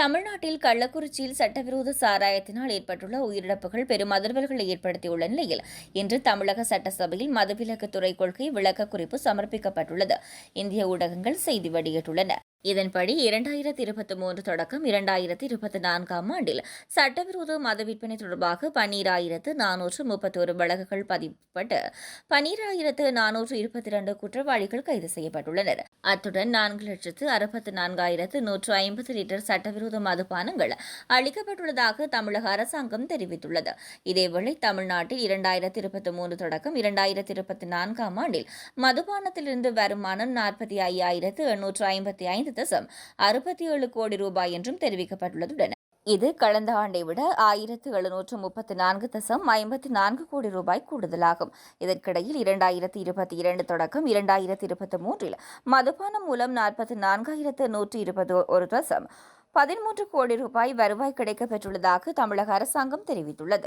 தமிழ்நாட்டில் கள்ளக்குறிச்சியில் சட்டவிரோத சாராயத்தினால் ஏற்பட்டுள்ள உயிரிழப்புகள் பெரும் அதிர்வல்களை ஏற்படுத்தியுள்ள நிலையில் இன்று தமிழக சட்டசபையில் மதுவிலக்கு துறை கொள்கை விளக்க குறிப்பு சமர்ப்பிக்கப்பட்டுள்ளது. இந்திய ஊடகங்கள் செய்தி வெளியிட்டுள்ளன. இதன்படி இரண்டாயிரத்தி இருபத்தி மூன்று தொடக்கம் இரண்டாயிரத்தி இருபத்தி நான்காம் ஆண்டில் சட்டவிரோத மத விற்பனை தொடர்பாக பன்னீராயிரத்து நானூற்று முப்பத்தோரு வழக்குகள் பதிவுப்பட்டு பன்னீராயிரத்து நானூற்று இருபத்தி இரண்டு குற்றவாளிகள் கைது செய்யப்பட்டுள்ளனர். அத்துடன் நான்கு லட்சத்து அறுபத்து நான்காயிரத்து நூற்று ஐம்பது லிட்டர் சட்டவிரோத மதுபானங்கள் அளிக்கப்பட்டுள்ளதாக தமிழக அரசாங்கம் தெரிவித்துள்ளது. இதேவேளை தமிழ்நாட்டில் இரண்டாயிரத்தி இருபத்தி மூன்று தொடக்கம் இரண்டாயிரத்தி இருபத்தி நான்காம் ஆண்டில் மதுபானத்திலிருந்து வருமானம் நாற்பத்தி ஐயாயிரத்து எண்ணூற்று ஐம்பத்தி ஐந்து தசம் அறுபத்தி ஏழு கோடி ரூபாய் என்றும் தெரிவிக்கப்பட்டுள்ளதுடன் இது கடந்த ஆண்டை விட ஆயிரத்து எழுநூற்று முப்பத்தி நான்கு தசம் ஐம்பத்தி நான்கு கோடி ரூபாய் கூடுதலாகும். இதற்கிடையில் இரண்டாயிரத்தி இருபத்தி இரண்டு தொடக்கம் இரண்டாயிரத்தி இருபத்தி மூன்றில் மதுபானம் மூலம் நாற்பத்தி நான்காயிரத்து நூற்றி இருபது ஒரு தசம் பதிமூன்று கோடி ரூபாய் வருவாய் கிடைக்கப்பெற்றுள்ளதாக தமிழக அரசாங்கம் தெரிவித்துள்ளது.